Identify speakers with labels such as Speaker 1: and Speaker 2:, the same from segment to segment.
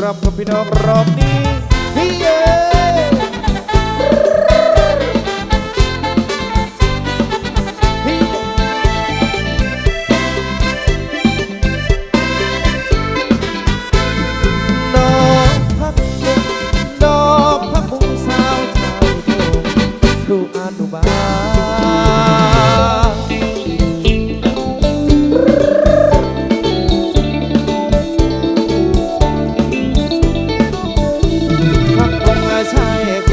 Speaker 1: รำกับพี่น้องรอบนี้พี่เอ๋พี่น้องพักบุงน้องพักบุงสาวชาวโทครูอนุบา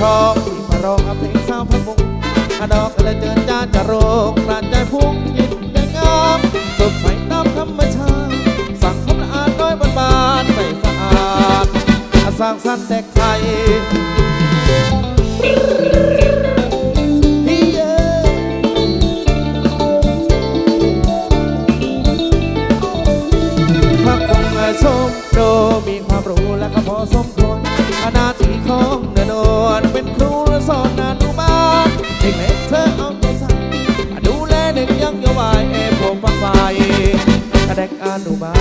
Speaker 1: รองที่มารองเอาเพลงสาวพักบุงอาดอกกระเจิญจ้าจะโรคปราดใจพุ่งยินยังงามสดใสตามธรรมชาติสังคมละอาดน้อยบานบานใสสะอาดอาสร้างสรรค์แต่ไทยพี่เอ๋พักบุงอาชมโดมีความรู้และก็พอสมคว ด็กยังเยาว์วัยเอผมฟังไฟเด็กอนุบา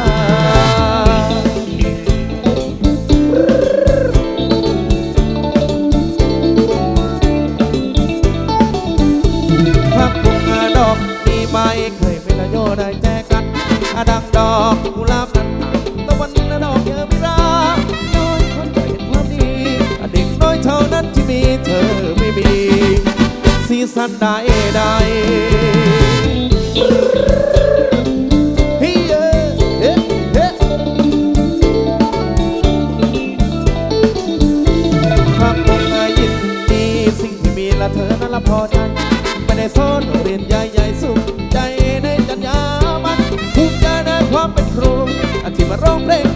Speaker 1: ลพักบุงอาดอกมีไหมเคยเป็นระโยได้แจกันอาดังดอกกุหลาบนั้นตะวันนั้นดอกเยอะไม่รักน้อยคนจะเห็นความดีอด็กน้อยเท่านั้นที่มีเธอ สีสันใดใดเฮ้ยเอ้ยเฮ้ยเฮ้ยพักบุงอายินดีสิ่งที่มีละเธอนั้นละพอใจไม่ได้ซ่อนเรียนใหญ่สุขใจในจัญญามันภูมิใจในความเป็นครูอาที่มาร้องเพลง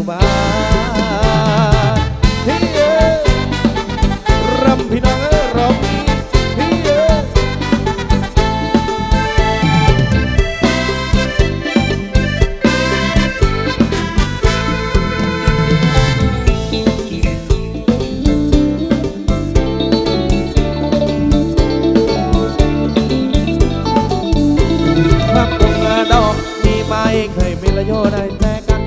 Speaker 1: ตุบาลเฮ้ยเอ้ยรำพี่น้องเอ้ยรำนี้เฮ้ยเอ้ยพักบุงอาดอกมีไหมเคยมีระโยได้แจกัน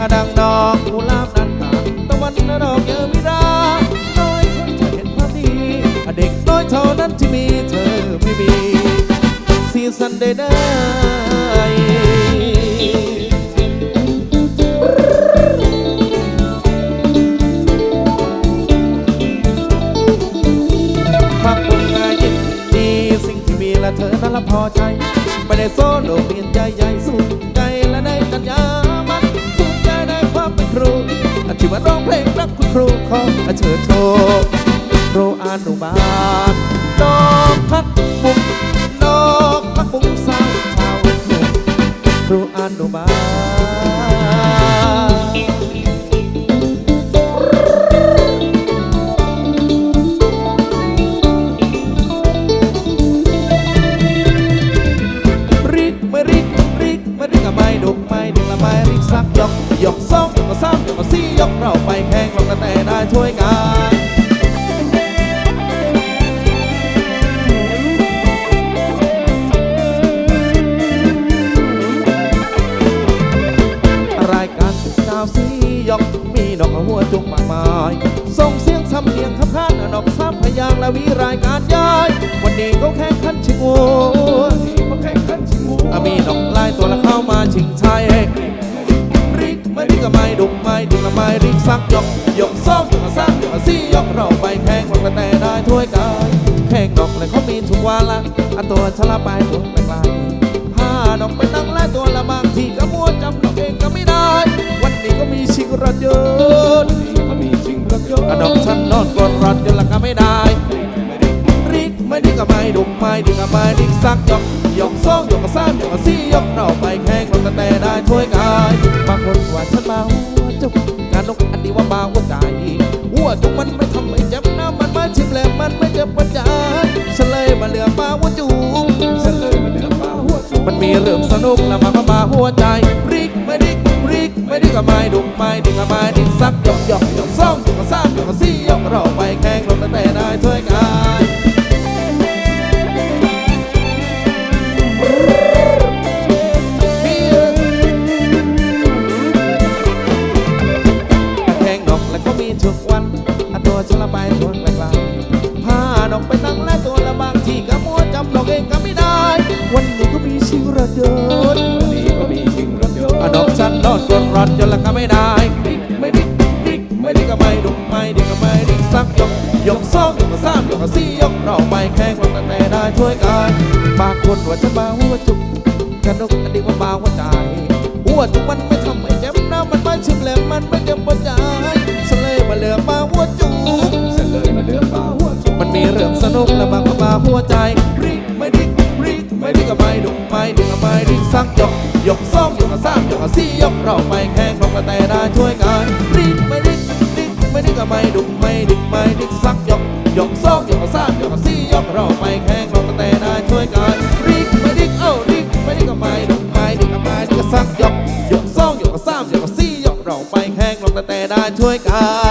Speaker 1: อดังดอก กุหลาบนั้นต่างตะวันนาดอกเยอะมิราน้อยคนจะเห็นความดีอะเด็กน้อยเท่านั้นที่มีเธอไม่มีสีสันใดๆพักบุงอายินดีสิ่งที่มีและเธอนั้นละพอใจ ไม่ได้โซโลเรียนใหญ่ ที่ว่าร้องเพลงรักคุณครูของอาเชิญโชคครูอนุบาลนอกพักบุกดอกพักบุกสาวชาวทุ่งครูอนุบาล พยางและวิรายการย้าย วันนี้เขาแข่งขันชิงโวยเขาแข่งขันชิงโวยมีดอกลายตัวละเข้ามาชิงชัยริกไม่ริกก็ไม่ดุกไม่ดุกละไม่ริกสักยกยกสองยกสามยกสี่ยกเราไปแข่งลงกันแต่ได้ถ้วยกันแข่งดอกเลยเขามีทุกวันละอันตัวชะละไปตัวไกลๆผ้าดอกไปตั้งหลายตัวละบางทีก็มัวจำดอกเองก็ไม่ได้ วันนี้ก็มีชิงรถยนต์ ไม่ได้ริกไม่ดิกกับไม่ดุกไม่ดิกกับไม่ดิกสักยกยกสองยกกับสามยกกับสี่ยกเราไปแข่งเราแต่ได้ถ้วยกายบางคนว่าฉันมาหัวจุกงานนกอันนี้ว่ามาหัวใจหัวจุกมันไม่ทำไม่เจ็บนะมันไม่ชิมแล้วมันไม่เจ็บปัญญาฉันเลยมาเหลือมาหัวจุก
Speaker 2: ฉันเลยมาเดือมาหัวจุก
Speaker 1: มันมีเรื่องสนุกแล้วมันก็มาหัวใจริกไม่ดิกริกไม่ดิกกับไม่ดุกไม่ดิกกับไม่ดิกสักยกยก อะตัวฉันละไปทวนไกลๆพาดอกไปตั้งและตัวละบางที่ก็มัวจำดอกเองก็ไม่ได้ วันนี้ก็มีชื่อระเดิน
Speaker 2: วันนี้ก็มีชิงรถยนต์
Speaker 1: อะดอกฉันนอนกรนร้อนจนละก็ไม่ได้ดิกไม่ดิกดิกไม่ดิกก็ไม่ดุกไม่ดิกก็ไม่ดิกสักยกยกสองยกสามยกสี่ยกเราไปแข่งกันแต่ได้ช่วยกันบางคนว่าจะมาหัวจุกกระดกกระดิกว่าบาหัวใจหัวจุกมันไม่ทำให้เจ็บนะมันไม่ชิมแหลมมันไม่เจ็บปวดใจ สนุกและบางก็มาหัวใจริกไม่ดิกริกไม่ดิกก็ไม่ดุกไม่ดิกก็ไม่ดิกสักยกยกสองยกสร้ามยกสี่ยกเราไปแข่งกันแต่ได้ช่วยกันริกไม่ดิกริกไม่ดิกก็ไม่ดุกไม่ดิกไม่ดิกสักยกยกสองยกสร้ามยกสี่ยกเราไปแข่งกันแต่ได้ช่วยกันริกไม่ดิกเอ้าริกไม่ดิกก็ไม่ดุกไม่ดิกก็ไม่ดิกสักยกยกสองยกสร้ามยกสี่ยกเราไปแข่งกันแต่ได้ช่วยกัน